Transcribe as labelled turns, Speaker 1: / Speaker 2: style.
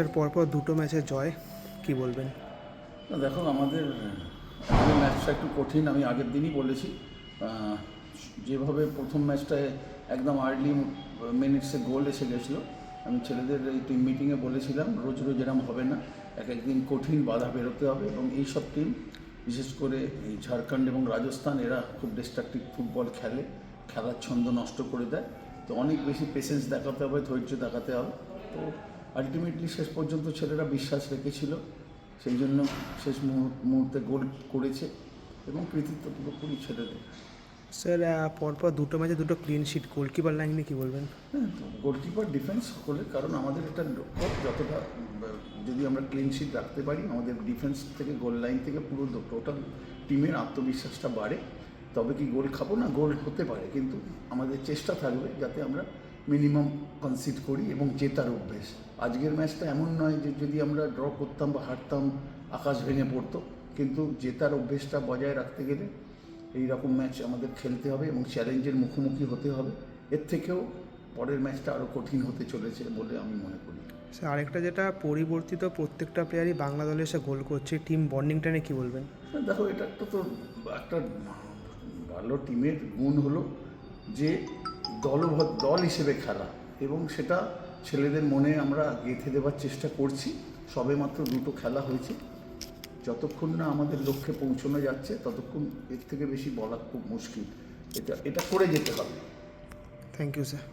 Speaker 1: এর পরপর দুটো ম্যাচে জয়, কি বলবেন?
Speaker 2: দেখো, আমাদের ম্যাচটা একটু কঠিন, আমি আগের দিনই বলেছি। যেভাবে প্রথম ম্যাচটায় একদম আর্লি মিনিটসে গোল এসে গেছিল, আমি ছেলেদের এই টিম মিটিংয়ে বলেছিলাম, রোজ রোজ এরম হবে না, এক একদিন কঠিন বাধা বেরোতে হবে এবং এই সব টিম বিশেষ করে এই ঝাড়খণ্ড এবং রাজস্থান, এরা খুব ডিস্ট্রাকটিভ ফুটবল খেলে, খেলার ছন্দ নষ্ট করে দেয়। তো অনেক বেশি পেশেন্স দেখাতে হবে, ধৈর্য দেখাতে হবে। তো আলটিমেটলি শেষ পর্যন্ত ছেলেরা বিশ্বাস রেখেছিল সেই জন্য শেষ মুহূর- মুহূর্তে গোল করেছে এবং কৃতিত্ব পুরোপুরি ছেলেদের।
Speaker 1: স্যার পরপর দুটো ম্যাচে দুটো ক্লিন শিট গোলকিপার লাইন কী বলবেন?
Speaker 2: হ্যাঁ গোলকিপার ডিফেন্স সকলে কারণ আমাদের এটা লক্ষ্য যতটা যদি আমরা ক্লিন শিট রাখতে পারি আমাদের ডিফেন্স থেকে গোল লাইন থেকে পুরো টোটাল টিমের আত্মবিশ্বাসটা বাড়ে। তবে কি গোল খাব? না গোল হতে পারে কিন্তু আমাদের চেষ্টা থাকবে যাতে আমরা মিনিমাম কনসিড করি এবং জেতার অভ্যেস। আজকের ম্যাচটা এমন নয় যে যদি আমরা ড্র করতাম বা হারতাম আকাশ ভেঙে পড়তো। কিন্তু জেতার অভ্যেসটা বজায় রাখতে গেলে এই রকম ম্যাচ আমাদের খেলতে হবে এবং চ্যালেঞ্জের মুখোমুখি হতে হবে। এর থেকেও পরের ম্যাচটা আরও কঠিন হতে চলেছে বলে আমি মনে করি।
Speaker 1: স্যার আরেকটা যেটা পরিবর্তিত প্রত্যেকটা প্লেয়ারই বাংলা দলে এসে গোল করছে টিম বন্ডিংটা নিয়ে কী বলবেন?
Speaker 2: দেখো এটা একটা তো একটা ভালো টিমের গুণ হলো যে দলবদ্ধ দল হিসেবে খেলা এবং সেটা ছেলেদের মনে আমরা গেঁথে দেওয়ার চেষ্টা করছি। সবে মাত্র দুটো খেলা হয়েছে। যতক্ষণ না আমাদের লক্ষ্যে পৌঁছানো যাচ্ছে, ততক্ষণ এর থেকে বেশি বলা খুব মুশকিল। এটা এটা করে যেতে হবে।
Speaker 1: Thank you sir